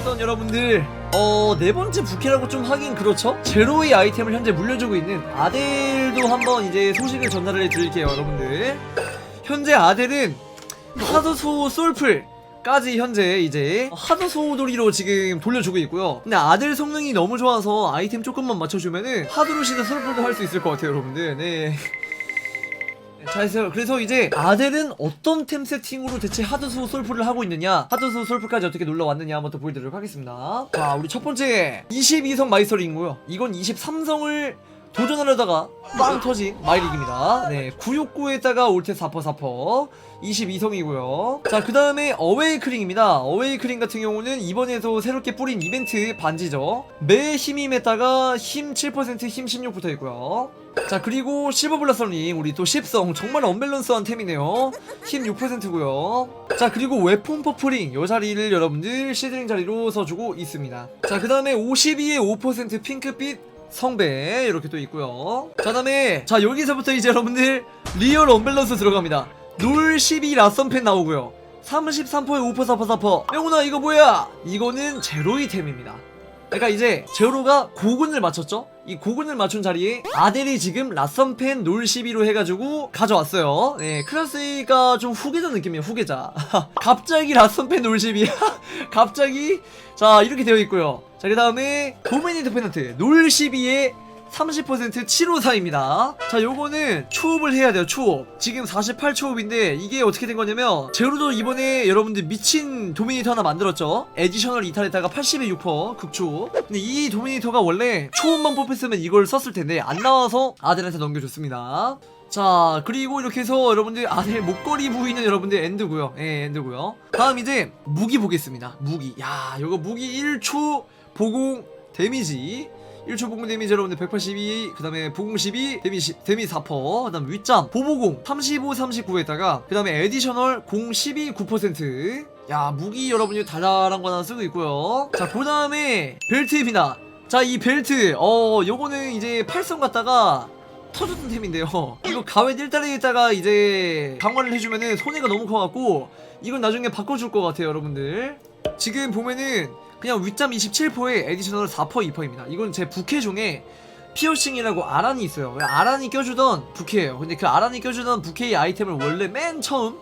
우선 여러분들 어 네 번째 부캐라고 좀 하긴 그렇죠? 제로의 아이템을 현재 물려주고 있는 아델도 한번 이제 소식을 전달을 해드릴게요 여러분들. 현재 아델은 하드소 솔플 까지 현재 이제 하드 소돌이로 지금 돌려주고 있고요. 근데 아델 성능이 너무 좋아서 아이템 조금만 맞춰주면은 하드로 시는 솔플도 할 수 있을 것 같아요 여러분들. 네 자, 그래서, 그래서 이제 아델은 어떤 템 세팅으로 대체 하드소 솔프를 하고 있느냐 하드소 솔프까지 어떻게 놀러 왔느냐 한번 더 보여드리도록 하겠습니다. 자 우리 첫 번째 22성 마이스터링이고요. 이건 23성을 도전하려다가 빵 터진 마이릭입니다. 네 969에다가 올테 4퍼 4퍼. 22성이고요. 자 그 다음에 어웨이크링입니다. 어웨이크링 같은 경우는 이번에도 새롭게 뿌린 이벤트 반지죠. 매 힘임에다가 힘 7%힘 16 붙어있고요 자 그리고 실버블라썸님 우리 또 10성 정말 언밸런스한 템이네요. 힘 6%고요. 자 그리고 웨폰 퍼플링 요 자리를 여러분들 시드링 자리로 써주고 있습니다. 자 그 다음에 52에 5% 핑크빛 성배 이렇게 또 있고요. 자 다음에 자 여기서부터 이제 여러분들 리얼 언밸런스 들어갑니다. 놀12 라썸펜 나오고요. 33%에 5% 4% 4% 명훈아 이거 뭐야? 이거는 제로 이 템입니다 그러니까 이제 제로가 고군을 맞췄죠? 이 고군을 맞춘 자리에 아델이 지금 라썸펜 놀 12로 해가지고 가져왔어요. 네, 클라스가 좀 후계자 느낌이에요, 후계자. 갑자기 라썸펜 놀 12. 갑자기. 자, 이렇게 되어 있고요. 자, 그 다음에 도미니트 페넌트 놀 12에 30% 754입니다. 자, 요거는 초업을 해야 돼요, 초업. 지금 48초업인데, 이게 어떻게 된 거냐면, 제로도 이번에 여러분들 미친 도미니터 하나 만들었죠? 에디셔널 이탈에다가 80에 6% 극초. 근데 이 도미니터가 원래 초업만 뽑혔으면 이걸 썼을 텐데, 안 나와서 아들한테 넘겨줬습니다. 자 그리고 이렇게 해서 여러분들 아들 목걸이 부위는 여러분들 엔드고요 예 엔드고요 다음 이제 무기 보겠습니다 무기 야 요거 무기 1초 보공 데미지 1초 보공 데미지 여러분들 182, 그 다음에 보공 12, 데미지, 데미지 4%, 그 다음 윗잠, 보보공 35, 39에다가, 그 다음에 에디셔널 공 12, 9%. 야, 무기 여러분들 달달한 거 하나 쓰고 있고요. 자, 그 다음에 벨트입니다. 자, 이 벨트, 어, 요거는 이제 팔성 갔다가 터졌던 템인데요. 이거 가외 1달러에다가 이제 강화를 해주면은 손해가 너무 커갖고, 이건 나중에 바꿔줄 것 같아요, 여러분들. 지금 보면은 그냥 윗잠 27%에 에디셔널 4% 2%입니다. 이건 제 부캐 중에 피어싱이라고 아란이 있어요. 아란이 껴주던 부캐예요. 근데 그 아란이 껴주던 부캐의 아이템을 원래 맨 처음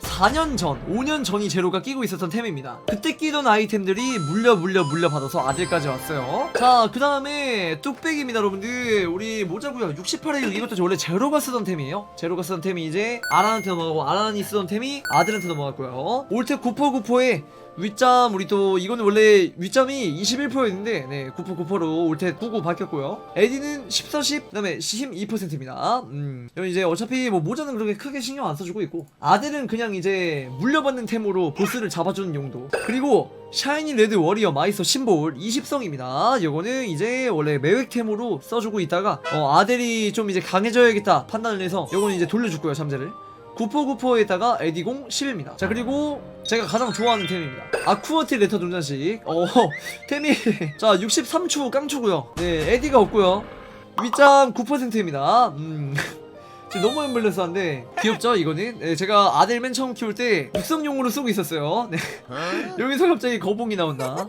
4년 전, 5년 전이 제로가 끼고 있었던 템입니다. 그때 끼던 아이템들이 물려 물려 물려 받아서 아들까지 왔어요. 자, 그 다음에 뚝배기입니다, 여러분들. 우리 모자고요. 68에 6 이것도 원래 제로가 쓰던 템이에요. 제로가 쓰던 템이 이제 아란한테 넘어가고 아란이 쓰던 템이 아들한테 넘어갔고요. 올테 9포9포에 윗잠 우리 또 이거는 원래 윗잠이 21%였는데 네 9% 9%로 올테 99 바뀌었고요. 에디는 14, 10 그다음에 힘 2%입니다. 음 이건 이제 어차피 뭐 모자는 그렇게 크게 신경 안 써주고 있고 아델은 그냥 이제 물려받는 템으로 보스를 잡아주는 용도. 그리고 샤이니 레드 워리어 마이서 심볼 20성입니다. 요거는 이제 원래 매획템으로 써주고 있다가 어 아델이 좀 이제 강해져야겠다 판단을 해서 요거는 이제 돌려줄 거예요 잠재를. 구포구포에다가 에디공 10입니다. 자 그리고 제가 가장 좋아하는 템입니다. 아쿠어티 레터 동전식. 어 템이 자 63초 깡초고요. 네 에디가 없고요. 윗장 9%입니다. 음. 지금 너무 엠블레스한데 귀엽죠 이거는 네, 제가 아들 맨 처음 키울 때 육성용으로 쓰고 있었어요 네. 여기서 갑자기 거봉이 나온다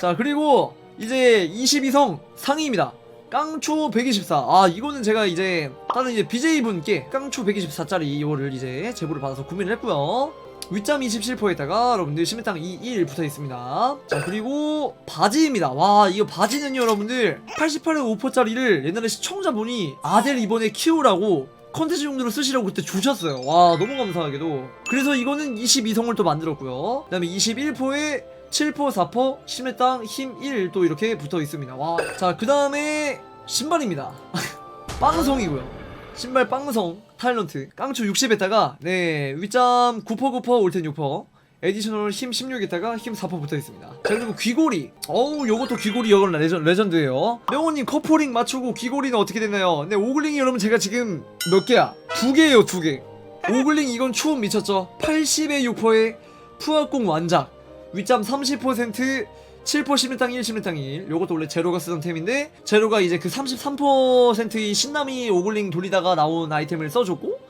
자 그리고 이제 22성 상위입니다 깡초 124. 아, 이거는 제가 이제 다른 이제 BJ분께 깡초 124짜리 이거를 이제 제보를 받아서 구매를 했고요. 윗잠 27%에다가 여러분들 심해땅 21 붙어 있습니다. 자, 그리고 바지입니다. 와, 이거 바지는요, 여러분들 88에 5%짜리를 옛날에 시청자분이 아델 이번에 키우라고 컨텐츠 용도로 쓰시라고 그때 주셨어요. 와, 너무 감사하게도. 그래서 이거는 22성을 또 만들었고요. 그 다음에 21%에 7포, 4포, 심의 땅, 힘 1 또 이렇게 붙어 있습니다. 와. 자, 그 다음에 신발입니다. 빵성이고요. 신발 빵성, 타일런트, 깡초 60에다가, 네, 9포, 9포, 올텐 6포. 에디셔널 힘 16에다가 힘4% 붙어 있습니다. 자, 그리고 귀고리. 어우, 요것도 귀고리 이건 레전, 레전드예요. 명호님 커플링 맞추고 귀고리는 어떻게 됐나요? 네, 오글링이 여러분 제가 지금 몇 개야? 두 개예요, 두 개. 오글링 이건 추억 미쳤죠? 80에 6%에 푸아공 완작. 윗잠 30% 7% 심리땅 1 심리땅 1 요것도 원래 제로가 쓰던 템인데 제로가 이제 그 33%의 신남이 오글링 돌리다가 나온 아이템을 써줬고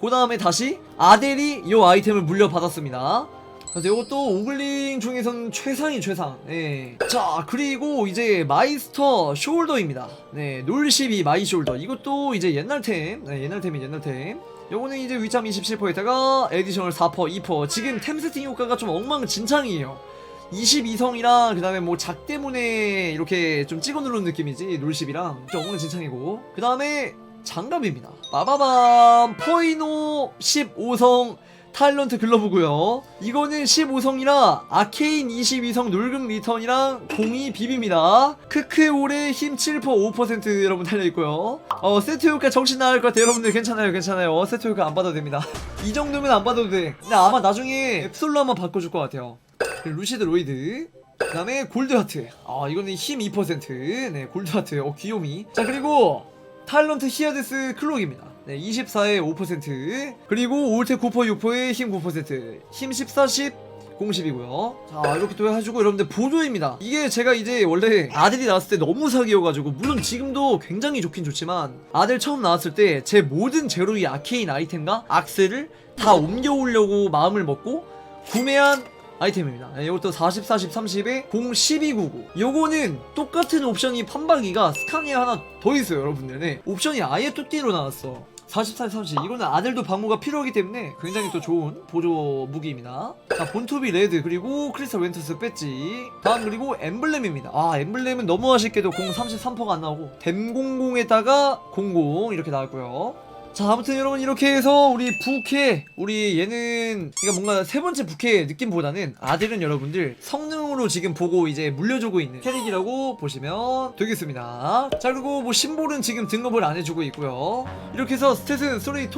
그 다음에 다시 아델이 요 아이템을 물려받았습니다 그래서 이것도 오글링 중에선 최상이 최상. 네. 자, 그리고 이제 마이스터 숄더입니다. 네, 놀12 마이 숄더. 이것도 이제 옛날 템. 네, 옛날 템이 옛날 템. 요거는 이제 위참 27%에다가 에디셔널 4% 2% 지금 템 세팅 효과가 좀 엉망진창이에요 22성이랑 그 다음에 뭐작 때문에 이렇게 좀 찍어 누르는 느낌이지 놀십이랑. 좀 엉망진창이고. 그 다음에 장갑입니다. 빠바밤 포이노 15성 타일런트 글러브고요. 이거는 15성이라 아케인 22성 놀금 리턴이랑 공이 비비입니다. 크크올의 힘 7% 5% 여러분 달려있고요. 어 세트 효과 정신 나갈 것 같아요. 여러분들 괜찮아요 괜찮아요. 세트 효과 안 받아도 됩니다. 이 정도면 안 받아도 돼. 근데 아마 나중에 앱솔로 한번 바꿔줄 것 같아요 루시드 로이드 그 다음에 골드하트. 아 이거는 힘 2%네 골드하트. 어 귀요미. 자 그리고 타일런트 히아데스 클록입니다. 네 24에 5% 그리고 올테 쿠퍼 6%에 힘 9%힘 14, 10 공십이고요. 자 이렇게 또 해가지고 여러분들 보조입니다. 이게 제가 이제 원래 아들이 나왔을 때 너무 사기여가지고 물론 지금도 굉장히 좋긴 좋지만 아들 처음 나왔을 때 제 모든 제로이 아케인 아이템과 악세를 다 옮겨오려고 마음을 먹고 구매한 아이템입니다. 네, 이것도 40, 40, 30에 0, 12, 99. 요거는 똑같은 옵션이 판박이가 스카니에 하나 더 있어요, 여러분들. 네. 옵션이 아예 뚜띠로 나왔어. 44, 30. 이거는 아들도 방모가 필요하기 때문에 굉장히 또 좋은 보조 무기입니다. 자, 본토비 레드, 그리고 크리스탈 웬투스 배지. 다음, 그리고 엠블렘입니다. 아, 엠블렘은 너무 아쉽게도 0, 33%가 안 나오고, 댐00에다가 00 이렇게 나왔고요. 자 아무튼 여러분 이렇게 해서 우리 부캐 우리 얘는 그러니까 뭔가 세 번째 부캐 느낌보다는 아들은 여러분들 성능으로 지금 보고 이제 물려주고 있는 캐릭이라고 보시면 되겠습니다. 자 그리고 뭐 심볼은 지금 등급을 안 해주고 있고요. 이렇게 해서 스탯은 3, 2, 1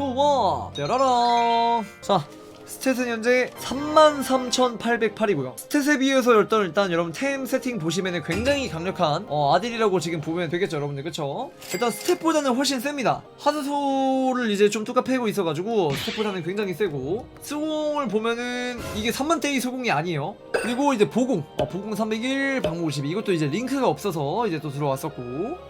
짜라랑 자 스탯은 현재 33,808이고요. 스탯에 비해서 일단, 일단 여러분 템 세팅 보시면 굉장히 강력한 어, 아들이라고 지금 보면 되겠죠 여러분들 그쵸? 일단 스탯보다는 훨씬 셉니다. 하드소를 이제 좀 뚜까 패고 있어가지고 스탯보다는 굉장히 세고 수공을 보면은 이게 3만대의 수공이 아니에요. 그리고 이제 보공 어, 보공 301 방무 52 이것도 이제 링크가 없어서 이제 또 들어왔었고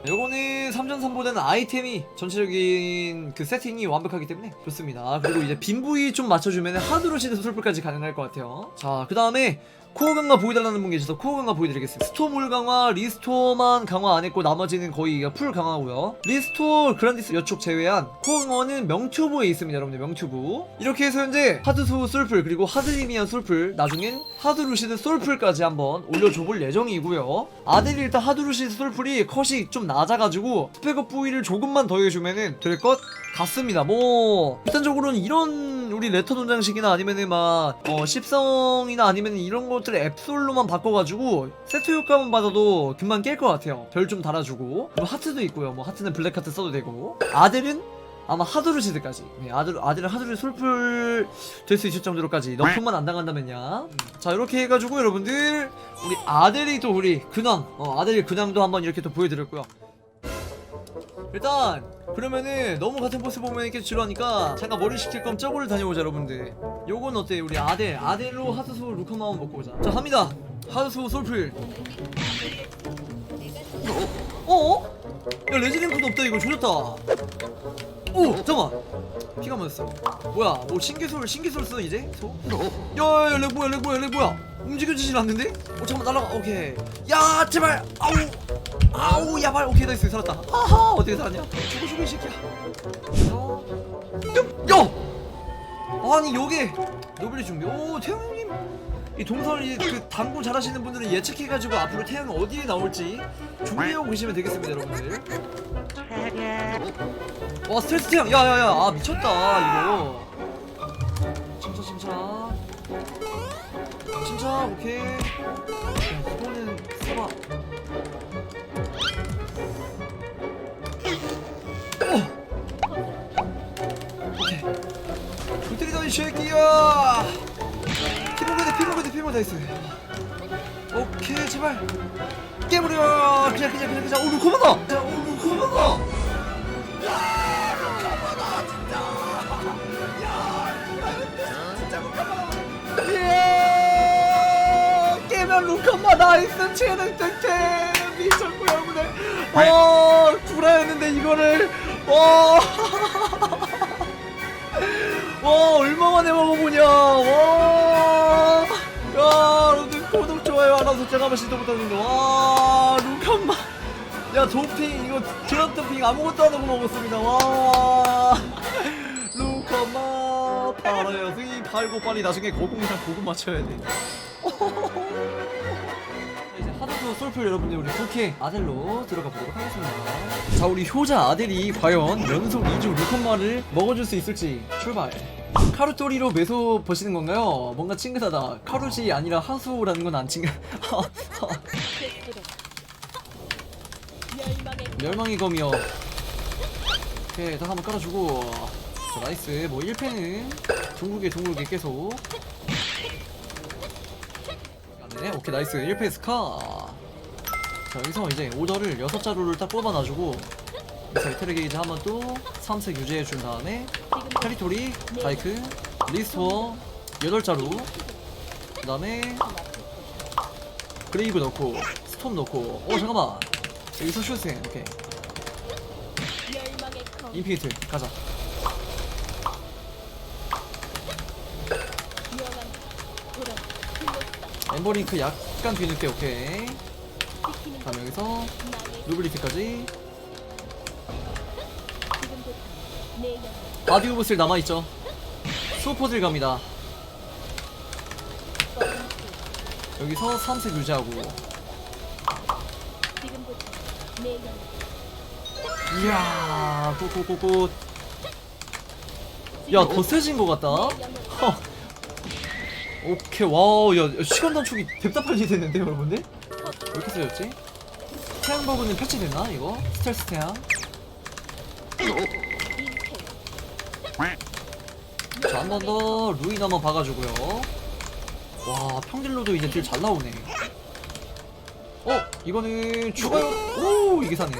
요거는 3.3보다는 아이템이 전체적인 그 세팅이 완벽하기 때문에 좋습니다. 그리고 이제 빈 부위 좀 맞춰주면 하드로시드 술풀까지 가능할 것 같아요. 자, 그 다음에 코어 강화 보여달라는 분 계셔서 코어 강화 보여드리겠습니다. 스토물 강화, 리스토어만 강화 안 했고 나머지는 거의 풀 강화고요. 리스토어 그란디스 여촉 제외한 코어 강화는 명튜브에 있습니다, 여러분들 명튜브. 이렇게 해서 현재 하드소 솔풀 그리고 하드리미안 솔풀 나중엔 하드루시드 솔풀까지 한번 올려줘볼 예정이고요. 아들이 일단 하드루시드 솔풀이 컷이 좀 낮아가지고 스펙업 부위를 조금만 더해주면은 될 것 같습니다. 뭐 일단적으로는 이런 우리 레터 논장식이나 아니면은 막 어, 10성이나 아니면 이런 것들을 앱솔로만 바꿔가지고 세트 효과만 받아도 금방 깰 것 같아요. 별 좀 달아주고. 그리고 하트도 있고요. 뭐 하트는 블랙 하트 써도 되고. 아들은 아마 하드루시드까지. 네, 아들, 아들은 하드루 솔풀 될수 있을 정도로까지. 너프만 안 당한다면야. 자 이렇게 해가지고 여러분들 우리 아들이 또 우리 근황 어, 아들이 근황도 한번 이렇게 또 보여드렸고요 일단 그러면은 너무 같은 포스 보면 이렇게 지루하니까 잠깐 머리 식힐 거면 저거를 다녀오자 여러분들. 요건 어때 우리 아델? 아델로 하드소울 루카마 한번 먹고 오자. 자 갑니다. 하드소울 솔풀 어? 어? 야 레지링크도 없다 이거. 조졌다 오 잠깐만. 피가 맞았어. 뭐야? 뭐 신기술 신기술 써 이제? 소? 야야야 렉 뭐야 렉 뭐야 렉 뭐야? 움직여지질 않는데? 어 잠깐만 날아가. 오케이. 야 제발. 아우. 아우 야발. 오케이 나이스. 살았다. 하하 어떻게 살았냐? 죽어 죽어 이 새끼야. 야! 야! 아니 요게 노블리 준비 오 태형님. 이 동선을 그 당구 잘하시는 분들은 예측해가지고 앞으로 태양이 어디에 나올지 준비하고 계시면 되겠습니다 여러분들 와 스트레스 태양 야야야. 아 미쳤다 이거. 침착 침착. 침착 오케이. 야 이거는 써봐. 어 오케이. 돼 피먹어야. 돼 피먹어야 돼 있어 오케이 제발. 깨버려 그냥 그냥 그냥 그냥. 오늘 고마 다야 오늘 고마다 예 깨면 루카마 나이스 체능 득템 미쳤고요 여러분들. 와 구라였는데 이거를. 와. 와 얼마만에 먹어보냐. 와. 잠깐만 시도 못하는데 와 루칸마 야 도핑 이거 드럼 토핑 아무것도 안 하고 먹었습니다. 와. 루칸마 팔아야지 팔고 빨리 나중에 고공이랑 고구 맞춰야 돼. 이제 하드도 솔플 여러분들 우리 부캐 아델로 들어가 보도록 하겠습니다. 자 우리 효자 아델이 과연 연속 2주 루칸마를 먹어줄 수 있을지 출발. 카루토리로 매소 보시는 건가요? 뭔가 친근하다. 카루지 아니라 하수라는 건 안 친근 멸망의 검이요. 오케이 딱 한번 깔아주고. 자 나이스. 뭐 1패는 둥글게 둥글게 계속. 네 오케이 나이스. 1패 스카. 자 여기서 이제 오더를 6자루를 딱 뽑아놔주고. 여기서 에테르 게이지 한번 또 3색 유지해준 다음에 테리토리 다이크 리스토어 8자루 그 다음에 그레이브 넣고 스톰 넣고. 어 잠깐만 여기서 슈생 오케이. 인피니트 가자. 엠버링크 약간 뒤늦게 오케이. 다음 여기서 루블리트까지. 바디 오브슬 남아있죠. 수포들 갑니다. 여기서 3색 유지하고 이야 고고고고 야더 세진 것 같다. 허. 오케이 와우 야 야, 시간 단축이 빨리 됐는데 여러분들? 왜 이렇게 세졌지? 태양 버그는 패치됐나 이거? 스텔스 태양? 자 한 번더 한번 봐가지고요. 와 평딜로도 이제 딜 잘 나오네. 어 이거는 추가요? 오 이게 사네.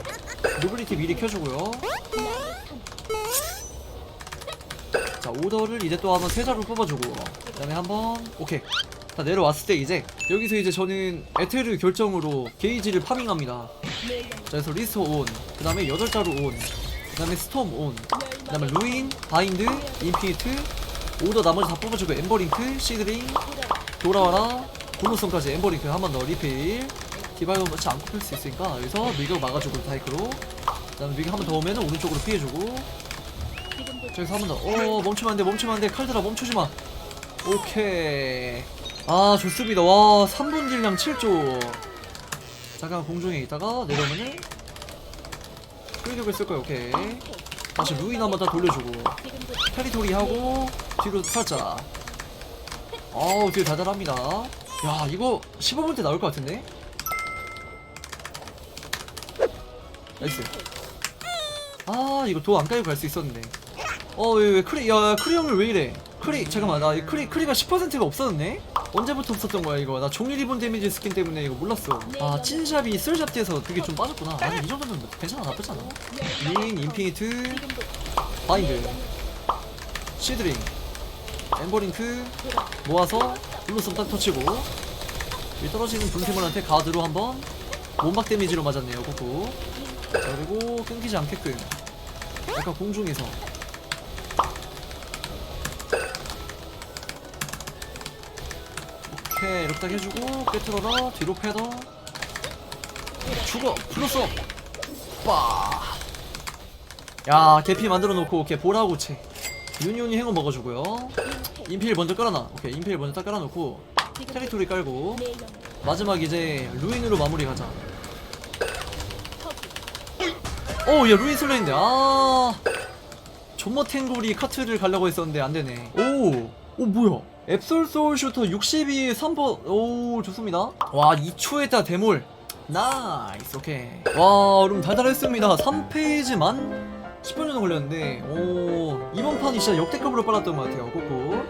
노블리티 미리 켜주고요. 자 오더를 이제 또 한번 세 자루 뽑아주고 그 다음에 한번 오케이. 다 내려왔을 때 이제 여기서 이제 저는 에테르 결정으로 게이지를 파밍합니다. 자 그래서 리스터 온그 다음에 8자루 온그 다음에 스톰 온그 다음에 루인 바인드 인피니트 오더 나머지 다 뽑아주고 엠버링크 시드링 돌아와라 고노성까지 엠버링크 한 번 더 리필 디바이버 마치 안 꼽힐 수 있으니까 여기서 밀격 막아주고 다이크로 그 다음에 밀격 한번 더 오면 오른쪽으로 피해주고 저기서 한 번 더. 어 멈추면 안 돼, 멈추면 안 돼. 칼들아 멈추지 마. 오케이. 아 좋습니다. 와 3분 딜량 7조. 잠깐 공중에 있다가 내려오면은 끌격을 쓸 거야. 오케이. 다시 루인 한번 더 돌려주고 테리토리 하고 뒤로 살짝. 어우 되게 달달합니다. 야 이거 15분 때 나올 것 같은데? 나이스. 아 이거 도안 깔고 갈 수 있었는데. 어, 왜, 왜, 크리, 야, 야, 크리 형을 왜 이래? 크리, 잠깐만, 나, 이 크리, 크리가 10%가 없었네? 언제부터 없었던 거야, 이거? 나 종일 리본 데미지 스킨 때문에 이거 몰랐어. 아, 찐샵이 쓸샵 돼서 그게 좀 빠졌구나. 아니, 이 정도면 뭐 괜찮아, 나쁘지 않아. 린, 인피니트, 바인드, 시드링, 엠버링크, 모아서 블루썸 딱 터치고, 이 떨어지는 분쇄물한테 가드로 한번 몸박 데미지로 맞았네요, 코코. 자, 그리고 끊기지 않게끔. 약간 공중에서. 오케이 이렇게 딱 해주고 깨트려라 뒤로 패더. 죽어 플러스 빠야 개피 만들어 놓고 오케이 보라고 채. 유니온이 행운 먹어주고요. 인필 먼저 깔아놔. 오케이 인필 먼저 딱 깔아놓고 테리토리 깔고. 마지막 이제 루인으로 마무리 가자 오야 루인 슬레인데 아. 존머 탱골이 카트를 가려고 했었는데 안되네. 오! 오 뭐야? 앱솔 소울 슈터 62 3번 오 좋습니다. 와 2초에다 대물 나이스 오케이. 와 여러분 달달했습니다. 3페이지만 10분 정도 걸렸는데 오 이번 판이 진짜 역대급으로 빨랐던 것 같아요. 코코